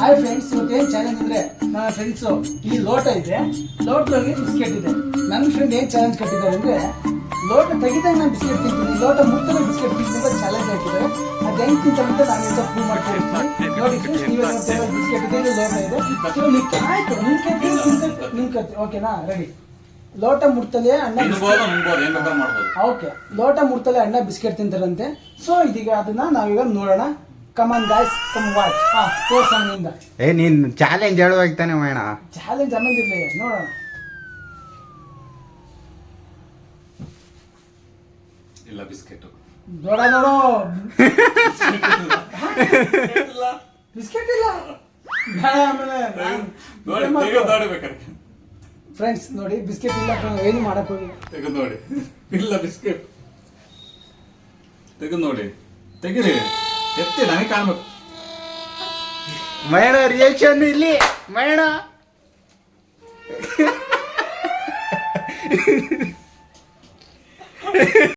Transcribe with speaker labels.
Speaker 1: Hi friends ಇವತ್ತೇನು challenge ಅಂದ್ರೆ ನನ್ನ ಫ್ರೆಂಡ್ಸು ಈ ಲೋಟ ಇದೆ. ಲೋಟದೊಳಗೆ ಬಿಸ್ಕೆಟ್ ಇದೆ. ನನ್ನ ಫ್ರೆಂಡ್ ಏನು ಚಾಲೆಂಜ್ ಕಟ್ಟಿದ್ದಾರೆ ಅಂದ್ರೆ ಲೋಟ ತೆಗಿದಾಗ ನಾನು ಬಿಸ್ಕೆಟ್ ತಿಂತೀನಿ. ಲೋಟ ಮುಟ್ಟದ ಬಿಸ್ಕೆಟ್ ತಿಂತಿದ್ದ ಚಾಲೆಂಜ್ ಹಾಕಿದ್ದಾರೆ. ಅದು ಹೆಂಗೆ ತಿಂತಂತ ಅಂತ ನಾನು ಇವತ್ತು ಪ್ರೂವ್ ಮಾಡ್ತಿರ್ತೀನಿ ನೋಡಿ ಫ್ರೆಂಡ್ಸ್ ನೀವೇ ನೋಡ್ತಾ ಬಿಸ್ಕೆಟ್ ಇದೆ ಇದು ಲೋಟ ಇದೆ. ಆಯ್ತು ನಿಮ್ಮ ಕತ್ತಿ ಓಕೆನಾ ರೆಡಿ ಲೋಟ ಮುಟ್ತಲೆ ಅಣ್ಣ ಓಕೆ ಲೋಟ ಮುಡ್ತಲೆ ಅಣ್ಣ ಬಿಸ್ಕೆಟ್ ತಿಂತಾರಂತೆ. ಸೊ ಇದೀಗ ಅದನ್ನ ನಾವೀಗ ನೋಡೋಣ. ಕಮನ್ ಗಾಯ್ಸ್ ಕಮ್ ವಾಚ್ ಹಾ. ತೋರ್ಸಂಗಿಂದ
Speaker 2: ಏ ನೀನ್ ಚಾಲೆಂಜ್ ಹೇಳುವಾಗ ತಾನೆ ಮೇಣ
Speaker 1: ಚಾಲೆಂಜ್ ಆಮೇಲೆ ಇರ್ಲಿ. ನೋಡೋಣ.
Speaker 3: ಇಲ್ಲ ಬಿಸ್ಕೆಟ್
Speaker 1: ನೋಡ ನೋಡು ಬಿಸ್ಕೆಟ್ ಇಲ್ಲ.
Speaker 3: ನೋಡಿ ತೆಗೆದು ನೋಡಿ ಬೇಕಾದ್ರೆ
Speaker 1: ಫ್ರೆಂಡ್ಸ್ ನೋಡಿ ಬಿಸ್ಕೆಟ್ ಇಲ್ಲ ಏನು ಮಾಡಕ್ ಹೋಗಿ
Speaker 3: ತೆಗೆದು ನೋಡಿ. ಇಲ್ಲ ಬಿಸ್ಕೆಟ್ ತೆಗೆದು ನೋಡಿ. ತೆಗಿರಿ. ಎತ್ತಿ ನನಗೆ ಕಾಣ್ಬೇಕು.
Speaker 2: ಮಯಣ ರಿಯಾಕ್ಷನ್ ಇಲ್ಲಿ. ಮೇಣ